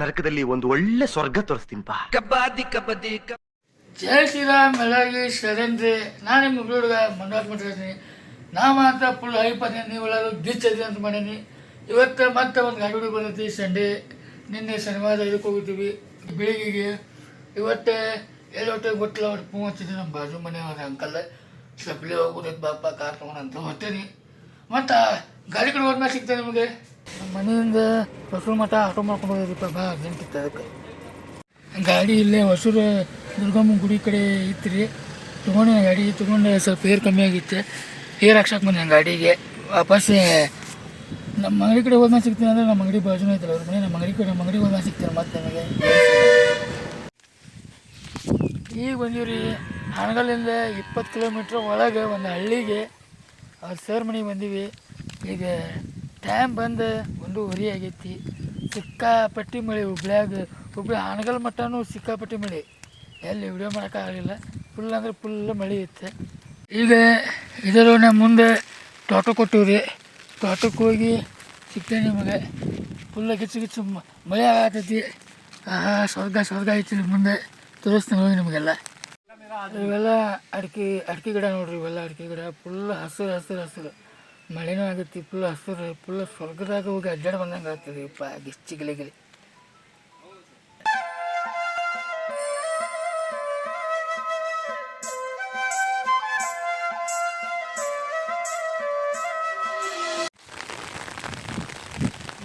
ನರಕದಲ್ಲಿ ಒಂದು ಒಳ್ಳೆ ಸ್ವರ್ಗ ತೋರಿಸ್ತೀನಿ ಬಾ. ಜಯ ಶ್ರೀರಾಮ್ ಎಲ್ಲರಿಗೆ ಶರೇಂದ್ರಿ ನಾನು ನಿಮ್ಮ ಹುಡುಗ ಮನೋಜ್ ಮಾಡಿದ್ದೀನಿ ನಾ ಮಾತ್ರ ಫುಲ್ ಹೈಪ್ ಅದೇ ನೀವೆಲ್ಲರೂ ಡಿಚ್ ಅದೇ ಅಂತ ಮಾಡೀನಿ. ಇವತ್ತು ಮತ್ತೆ ಒಂದು ಗಾಡಿ ಹುಡುಗ ಬಂದೈತಿ ಸಂಡೇ. ನಿನ್ನೆ ಶನಿವಾರ ಇದಕ್ಕೆ ಹೋಗಿದ್ದೀವಿ ಬೆಳಿಗ್ಗೆಗೆ ಇವತ್ತು ಎಲ್ಲಿ ಹೊಟ್ಟೆ ಗೊತ್ತಿಲ್ಲ ಅವ್ರು ಫೋನ್ ಹಚ್ಚಿದ್ದೆ ನಮ್ಮ ಬಾಜು ಮನೆಯವ್ರ ಅಂಕಲ್ ಸಬ್ಲಿ ಹೋಗ್ಬಿಟ್ಟೈತೆ ಬಾಪ ಕಾರ್ ತೊಗೊಂಡು ಅಂತ ಹೊತ್ತೇನಿ ಮತ್ತು ಗಾಡಿ ಕಡೆ ಹೋದ್ಮೇಲೆ ಸಿಗ್ತೇನೆ ನಿಮಗೆ? ಮನೆಯಿಂದ ಹೊಸೂರು ಮಠ ಆಟೋ ಮಾಡ್ಕೊಂಡು ಹೋಗಿದ್ರಪ್ಪ ಬಾ ಅರ್ಜೆಂಟ್ ಅದಕ್ಕೆ ಗಾಡಿ ಇಲ್ಲೇ ಹೊಸೂರು ದುರ್ಗಮ್ಮ ಗುಡಿ ಕಡೆ ಇತ್ತು ರೀ ತೊಗೊಂಡು ಗಾಡಿ, ತೊಗೊಂಡು ಸ್ವಲ್ಪ ಏರ್ ಕಮ್ಮಿ ಆಗಿತ್ತು. ಏರ್ ಹಾಕ್ಸಕ್ಕೆ ಬಂದೆ ಗಾಡಿಗೆ. ವಾಪಸ್ ನಮ್ಮ ಅಂಗಡಿ ಕಡೆ ಹೋದ್ನ ಸಿಗ್ತೀನಿ ಅಂದರೆ ನಮ್ಮ ಅಂಗಡಿ ಬಾಜುನೇ ಐತಲ್ಲ, ಅವ್ರ ಮನೆ, ನಮ್ಮ ಅಂಗಡಿ ಕಡೆ, ನಮ್ಮ ಅಂಗಡಿ ಹೋದ್ಮೇಲೆ ಸಿಗ್ತೀನಿ ಮತ್ತೆ ನಮಗೆ. ಈಗ ಬಂದೀವಿ ಹಾನಗಲ್ಲಿಂದ ಇಪ್ಪತ್ತು ಕಿಲೋಮೀಟ್ರ್ ಒಳಗೆ ಒಂದು ಹಳ್ಳಿಗೆ, ಅವ್ರ ಸರ್ ಮನೆಗೆ ಬಂದೀವಿ. ಈಗ ಟೈಮ್ ಬಂದು ಒಂದೂವರೆ ಆಗೈತಿ. ಸಿಕ್ಕಾಪಟ್ಟಿ ಮಳೆ, ಹುಬ್ಳ್ಯಾಗ ಹುಬ್ಳಿ ಹಾನಗಲ್ ಮಟ್ಟನೂ ಸಿಕ್ಕಾಪಟ್ಟಿ ಮಳೆ. ಎಲ್ಲಿ ವಿಡಿಯೋ ಮಾಡೋಕ್ಕಾಗಲಿಲ್ಲ. ಫುಲ್ ಅಂದ್ರೆ ಫುಲ್ ಮಳೆ ಇತ್ತು ಈಗ ಇದರ ಮುಂದೆ ತೋಟ ಕೊಟ್ಟಿವ್ರಿ. ತೋಟಕ್ಕೆ ಹೋಗಿ ಸಿಗ್ತೇನೆ ನಿಮಗೆ. ಫುಲ್ಲ ಗಿಚ್ಚು ಗಿಚ್ಚು ಮಳೆ ಆಗತೈತಿ. ಆಹಾ, ಸ್ವರ್ಗ ಸ್ವರ್ಗ ಐತಿ ಮುಂದೆ. ತೋರಿಸ್ತೀನಿ ಹೋಗಿ ನಿಮಗೆಲ್ಲ. ಇವೆಲ್ಲ ಅಡಿಕೆ ಅಡಿಕೆ ಗಿಡ ನೋಡ್ರಿ ಇವೆಲ್ಲ ಅಡಿಕೆ ಗಿಡ. ಫುಲ್ ಹಸಿರು ಹಸಿರು ಹಸಿರು. ಮಳೆನೂ ಆಗುತ್ತೆ ಫುಲ್ ಹಸಿರು ಫುಲ್ ಸ್ವರ್ಗದಾಗ ಹೋಗಿ ಅಡ್ಡಾಡಿ ಬಂದಂಗೆ ಆಗ್ತದೆ. ಇಪ್ಪ ಗಿಚ್ಚಿ ಗಿಳಿ ಗಿಳಿ.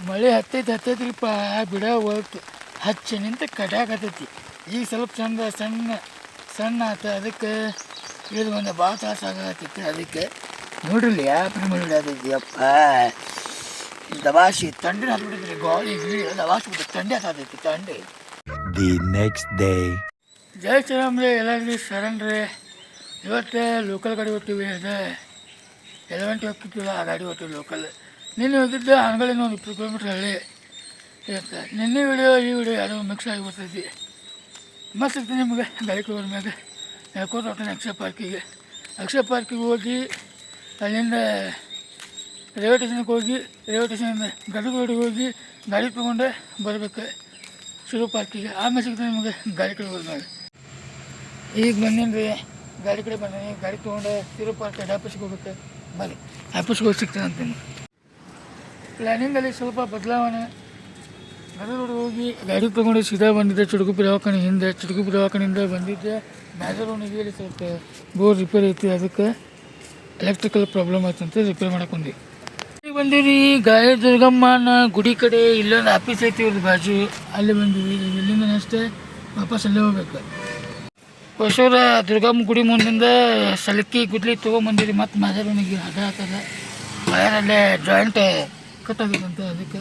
ಮಳೆ ಹತ್ತೈತಿ ಹತ್ತೈತ್ರಿಪ್ಪ ಬಿಡ ಹೋಗ್ತು ಹಚ್ಚಿ ನಿಂತ ಕಡ್ಯಾಕತ್ತೈತಿ ಈಗ ಸ್ವಲ್ಪ ಚಂದ, ಸಣ್ಣ ಸಣ್ಣ ಆತ, ಅದಕ್ಕೆ ಇದು ಒಂದು ಭಾಳ ತ್ರಾಸ ಆಗತ್ತೈತಿ ಅದಕ್ಕೆ ನೋಡ್ರಿ ಯಾಪ್ರಿ ಅಪ್ಪ ದವಾಸಿ ತಂಡಿ ಹತ್ಬಿಟ್ಟಿದ್ರಿ ಗಾಳಿ ದವಾಸಿ ಬಿಟ್ಟು ತಂಡಿ ಹತ್ತೈತಿ ತಂಡಿ. ದಿ ನೆಕ್ಸ್ಟ್ ಡೇ ಜೈ ಶ್ರೀರಾಮ್ ರೀ ಎಲ್ಲರಿಗೂ ಶರಣ್ ರೀ ಇವತ್ತೇ ಲೋಕಲ್ ಗಾಡಿ ಹೋಗ್ತೀವಿ ಅದೇ ಎಲೆವೆನ್ ಹೋಗ್ತಿದ್ದಿಲ್ಲ ಆ ಗಾಡಿ ಹೋಗ್ತೀವಿ ಲೋಕಲ್ ನಿನ್ನೆ ಹೋಗಿದ್ದೆ ಹಣಗಳಿಂದ ಒಂದು ಇಪ್ಪತ್ತು ಕಿಲೋಮೀಟ್ರ್ ಹಳ್ಳಿ. ಇರುತ್ತೆ. ನಿನ್ನೆ ವಿಡಿಯೋ ಈ ವಿಡಿಯೋ ಯಾರು ಮಿಕ್ಸ್ ಆಗಿ ಬರ್ತೈತಿ ಮಸ್ತ್ ಇರ್ತೀನಿ ನಿಮಗೆ ಗಾಡಿ ಕೋರ್ ಮೇಲೆ ಹೊಟ್ಟೆ ಅಕ್ಷಯ ಪಾರ್ಕಿಗೆ ಅಕ್ಷಯ ಪಾರ್ಕಿಗೆ ಹೋಗಿ ಅಲ್ಲಿಂದ ರೈಲ್ವೆ ಟೇಷನ್ಗೆ ಹೋಗಿ ರೈಲ್ವೆ ಸ್ಟೇಷನಿಂದ ಗದಗ ಹೋಗಿ ಗಾಡಿ ತಗೊಂಡೆ ಬರಬೇಕು. ಶಿರು ಪಾರ್ಕಿಗೆ ಆಮೇಲೆ ಸಿಗ್ತದೆ ನಿಮಗೆ ಗಾಡಿ ಕಡೆ ಹೋದ್ಮೇಲೆ ಈಗ ಬಂದೀನಿ ರೀ ಗಾಡಿ ಕಡೆ ಬಂದೀನಿ. ಗಾಡಿ ತೊಗೊಂಡು, ಶಿರು ಪಾರ್ಕ್ ಆಫೀಸ್ಗೆ ಹೋಗ್ಬೇಕು. ಬನ್ನಿ. ಆಫೀಸ್ಗೆ ಹೋಗಿ ಸಿಗ್ತದೆ ಅಂತೀನಿ ಪ್ಲ್ಯಾನಿಂಗಲ್ಲಿ ಸ್ವಲ್ಪ ಬದಲಾವಣೆ. ಗದಗ ಹೋಗಿ ಗಾಡಿ ತೊಗೊಂಡು ಸೀದಾ ಬಂದಿದ್ದೆ. ಚುಡುಗುಪ್ಪಿ ದವಾಖಾನೆ ಹಿಂದೆ. ಚುಡುಗುಪ್ಪಿ ದವಾಖಾನೆಯಿಂದ ಬಂದಿದ್ದೆ. ಮ್ಯಾಜರೋನಿಗೆ ಒಣಗಿ ಸ್ವಲ್ಪ ಬೋರ್ ರಿಪೇರಿ ಐತಿ ಅದಕ್ಕೆ. ಎಲೆಕ್ಟ್ರಿಕಲ್ ಪ್ರಾಬ್ಲಮ್ ಆಯ್ತು ಅಂತ ರಿಪೇರ್ ಮಾಡಕ್ಕೆ ಇಲ್ಲಿ ಬಂದೀವಿ ಗಾಯ ದುರ್ಗಮ್ಮನ ಗುಡಿ ಕಡೆ ಇಲ್ಲೊಂದು ಆಫೀಸ್ ಐತಿ ಇವ್ರದ್ದು ಬಾಜು. ಅಲ್ಲಿ ಬಂದೀವಿ, ಇಲ್ಲಿಂದ ಅಷ್ಟೇ ವಾಪಸ್ ಅಲ್ಲೇ ಹೋಗ್ಬೇಕು. ಹೊಸೂರ ದುರ್ಗಮ್ಮ ಗುಡಿ ಮುಂದಿಂದ ಸಲಕಿ ಗುದ್ಲಿ ತೊಗೊಂಬಂದಿರಿ, ಮತ್ತು ಮಾಜಾರನಿಗೆ ಹದ ಹಾಕದ ವಯರಲ್ಲೇ ಜಾಯಿಂಟ್ ಕಟ್ಟಾಗಿತ್ತಂತ ಅದಕ್ಕೆ.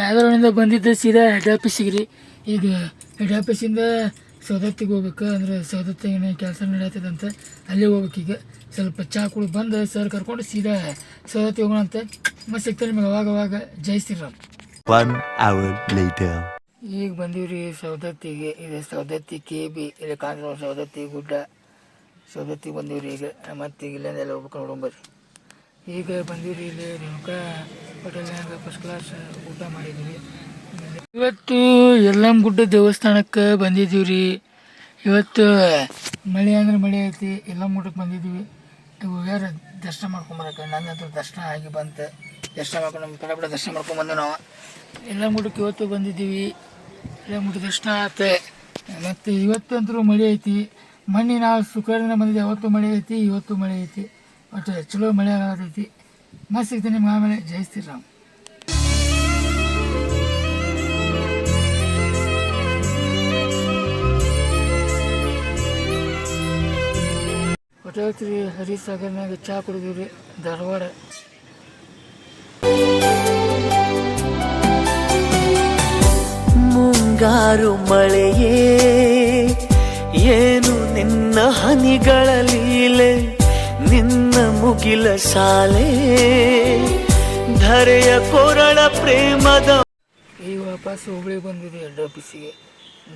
ಮ್ಯಾದರನಿಂದ ಬಂದಿದ್ದ ಸೀದಾ ಹೆಡ್ ಆಫೀಸಿಗೆ ರೀ. ಈಗ ಹೆಡ್ ಆಫೀಸಿಂದ ಸೌದತ್ತಿಗೆ ಹೋಗ್ಬೇಕು ಅಂದ್ರೆ ಸೌದತ್ತಿಗೆ ಕೆಲಸ ನಡೆಯತ್ತದಂತೆ ಅಲ್ಲಿ ಹೋಗ್ಬೇಕು ಈಗ. ಸ್ವಲ್ಪ ಚಾ ಕುಡ್ ಬಂದು ಸರ್ ಕರ್ಕೊಂಡು ಸೀದಾ ಸೌದತ್ತಿ ಹೋಗೋಣ ಅಂತ ಮತ್ತೆ ಸಿಗ್ತಾರೆ ನಿಮಗೆ ಅವಾಗ ಅವಾಗ. ಜೈ ಶ್ರೀರಾಮ್. ಈಗ. ಈಗ ಬಂದೀವ್ರಿ ಸೌದತ್ತಿಗೆ ಇದು ಸೌದತ್ತಿ ಕೆ ಬಿ ಇಲ್ಲ ಕಾಂಗ್ರೆಸ್ ಸೌದತ್ತಿ ಗುಡ್ಡ. ಸೌದತ್ತಿಗೆ ರೀ ಈಗ. ಮತ್ತೆ ಈಗ ಇಲ್ಲಿಂದ ಎಲ್ಲ ಹೋಗ್ಬೇಕು ನೋಡೋಂಬರ್ರಿ ಈಗ ಬಂದೀವ್ರಿ ಇಲ್ಲಿ ರೇಣುಕಾ ಹೋಟೆಲ್ನಾಗ ಫಸ್ಟ್ ಕ್ಲಾಸ್ ಊಟ ಮಾಡಿದ್ವಿ. ಇವತ್ತು ಎಲ್ಲಮ್ ಗುಡ್ಡ ದೇವಸ್ಥಾನಕ್ಕೆ ಬಂದಿದ್ದೀವಿ ರೀ. ಇವತ್ತು ಮಳೆ ಅಂದ್ರೆ ಮಳೆ ಐತಿ ಯಲ್ಲಮ್ಮ ಗುಡ್ಡಕ್ಕೆ ಬಂದಿದ್ದೀವಿ ಹೋಗ್ಯಾರ ದರ್ಶನ ಮಾಡ್ಕೊಂಬರಕ್ಕೆ ಹತ್ರ ದರ್ಶನ ಆಗಿ ಬಂತು. ದರ್ಶನ ಮಾಡ್ಕೊಂಡು ನಮ್ಮ ಕಡೆ ಬಿಡ ದರ್ಶನ ಮಾಡ್ಕೊಂಡು ಬಂದು ನಾವು. ಯಲ್ಲಮ್ಮ ಗುಡ್ಡಕ್ಕೆ ಇವತ್ತು ಬಂದಿದ್ದೀವಿ. ಯಲ್ಲಮ್ಮ ಗುಡ್ಡ ದರ್ಶನ ಆಯ್ತು ಮತ್ತು ಇವತ್ತಂತೂ ಮಳೆ ಐತಿ. ಮಣ್ಣಿ ನಾವು ಶುಕ್ರವಾರ ಬಂದಿದ್ದೆ ಅವತ್ತು ಮಳೆ ಐತಿ, ಇವತ್ತು ಮಳೆ ಐತಿ. ಒಟ್ಟು ಚಲೋ ಮಳೆ ಆಗತೈತಿ. ಮತ್ತೆ ಸಿಗ್ತೀನಿ ನಿಮ್ಗೆ ಆಮೇಲೆ. ಜೈ ಶ್ರೀರಾಮ್ ಹೊಟ್ಟೆ ಹರಿಸಾಗರ್ನಾಗ ಚಹಾ ರೀ ಧಾರವಾಡ. ಮುಂಗಾರು ಮಳೆಯೇ ಏನು ನಿನ್ನ ಹನಿಗಳ ಲೀಲೆ ನಿನ್ನ ಮುಗಿಲ ಶಾಲೆ ಧರೆಯ ಕೊರಳ ಪ್ರೇಮದ ಈ ವಾಪಸ್ ಹುಬ್ಳಿ ಬಂದಿದೆ ಹೆಡ್ ಆಫೀಸಿಗೆ.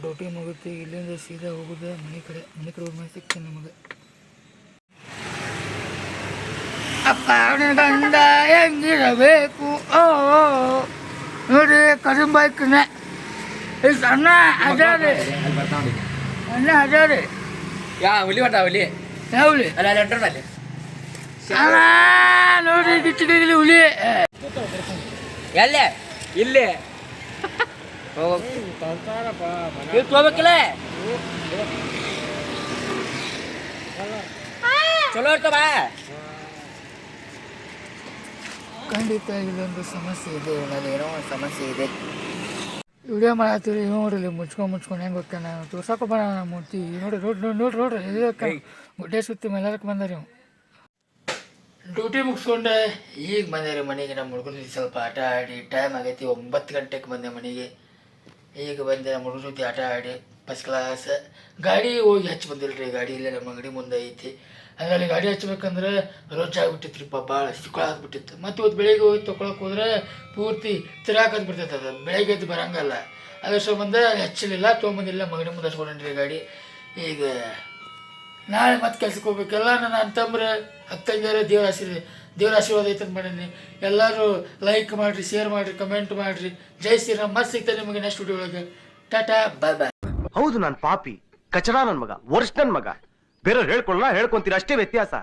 ಡ್ಯೂಟಿ ಮುಗುತ್ತೆ ಇಲ್ಲಿಂದ ಸೀದಾ ಹೋಗುದ ಮನೆ ಕಡೆ ಮನೆ ಕಡೆ ನಮಗೆ ನಿಮಗೆ. ಅಪ್ಪ ಗಂಡ ಹೆಂಗಿರಬೇಕು? ಓ ನೋಡಿ ಕರಿಂ ಬೈಕ್ನೆ ಏ, ಅಣ್ಣ ಅದಾರೆ ರೀ ಅಣ್ಣ ಅದಾರೆ ಯಾ ಹುಲಿ ಬಟ್ಟ ಹುಲಿ? ಯಾವ್ಲಿ ಅಲ್ಲ ಅಲ್ಲಿ ಹೊಂಟ್ರ ಅಲ್ಲಿ. ಅಣ್ಣ ನೋಡಿ ಗಿಚ್ಚಿಗಿಲಿ ಹುಲಿ. ಎಲ್ಲೇ? ಇಲ್ಲಿ. ಇಲ್ಲಿ ತಗೋಬೇಕಿಲ್ಲ? ಚಲೋ ಇರ್ತವ? ಖಂಡಿತ ಇಲ್ಲೊಂದು ಸಮಸ್ಯೆ ಇದೆ ಇವನಲ್ಲಿ ಏನೋ ಒಂದು ಸಮಸ್ಯೆ ಇದೆ. ವಿಡಿಯೋ ಮಾಡತ್ತೀರಿ ನೋಡ್ರಿ ಮುಚ್ಕೊಂಡು ಮುಚ್ಕೊಂಡು ಹೆಂಗೆ ಹೋಗ್ತಾನೆ ತೋರ್ಸಕ್ಕೆ ಬರ ಮೂರ್ತಿ. ನೋಡ್ರಿ ರೋಡ್ ನೋಡಿ ನೋಡ್ರಿ ನೋಡ್ರಿ ಇದಕ್ಕೆ ಗುಡ್ಡೆ ಸುತ್ತಿ ಮೇಲಕ್ಕೆ ಬಂದಾರಿ ರೀ ಡ್ಯೂಟಿ ಮುಗಿಸ್ಕೊಂಡೆ. ಈಗ ಬಂದೆ ಮನೆಗೆ ನಮ್ಮ ಹುಡುಗನ ಜೊತೆ ಸ್ವಲ್ಪ ಆಟ ಆಡಿ ಟೈಮ್ ಆಗೈತಿ ಒಂಬತ್ತು ಗಂಟೆಗೆ ಬಂದೆ ಮನೆಗೆ. ಈಗ ಬಂದೆ ನಮ್ಮ ಹುಡುಗನ ಜೊತೆ ಆಟ ಆಡಿ. ಫಸ್ಟ್ ಕ್ಲಾಸ್ ಗಾಡಿ ಹೋಗಿ ಹಚ್ಚಿ ಬಂದಿಲ್ರಿ, ಗಾಡಿ ಇಲ್ಲ ನಮ್ಮ ಅಂಗಡಿ ಮುಂದೆ ಐತಿ. ಹಾಗಾಗಿ ಗಾಡಿ ಹಚ್ಬೇಕಂದ್ರೆ ರೋಜ್ ಆಗ್ಬಿಟ್ಟಿತ್ರಿಪ್ಪ, ಭಾಳ ಸಿಕ್ಕೊಳಾಗ್ಬಿಟ್ಟಿತ್ತು ಮತ್ತು ಇವತ್ತು ಬೆಳಿಗ್ಗೆ ಹೋಗಿ ತೊಗೊಳಕ್ಕೆ ಹೋದ್ರೆ ಪೂರ್ತಿ ತಿರಾಕದ್ ಬಿಡ್ತೈತೆ ಅದು, ಬೆಳಗ್ಗೆ ಎದ್ದು ಬರೋಂಗಲ್ಲ. ಅದ್ರ ಸಂಬಂಧ ಹಚ್ಚಲಿಲ್ಲ ತೊಗೊಂಬಂದಿಲ್ಲ ಮಗಡಿ ಮುಂದೆ ಹಚ್ಕೊಂಡ್ರಿ ಗಾಡಿ. ಈಗ ನಾಳೆ ಮತ್ತೆ ಕೆಲ್ಸಕ್ಕೆ ಹೋಗ್ಬೇಕೆಲ್ಲ, ನನ್ನ ಅಂತಂದ್ರೆ ಅಕ್ಕಂಗಿಯರ ದೇವ್ರ ಆಶೀರ್ವಾದ ದೇವ್ರ ಆಶೀರ್ವಾದ ಐತೆ ಮಾಡೀನಿ. ಎಲ್ಲರೂ ಲೈಕ್ ಮಾಡಿರಿ ಶೇರ್ ಮಾಡಿರಿ ಕಮೆಂಟ್ ಮಾಡಿರಿ. ಜೈ ಶ್ರೀರಾಮ್, ಮತ್ತೆ ಸಿಗ್ತಾರೆ ನಿಮಗೆ ನೆಕ್ಸ್ಟ್ ವಿಡಿಯೋ ಒಳಗೆ. ಟಾಟಾ ಬಾಯ್ ಬಾಯ್ ಹೌದು ನಾನು ಪಾಪಿ. ಕಚಡ ನನ್ ಮಗ ವರ್ಷ ನನ್ ಮಗ. ಬೇರೆಯವ್ರು ಹೇಳ್ಕೊಳ್ಳ ಹೇಳ್ಕೊಂತೀರ ಅಷ್ಟೇ ವ್ಯತ್ಯಾಸ.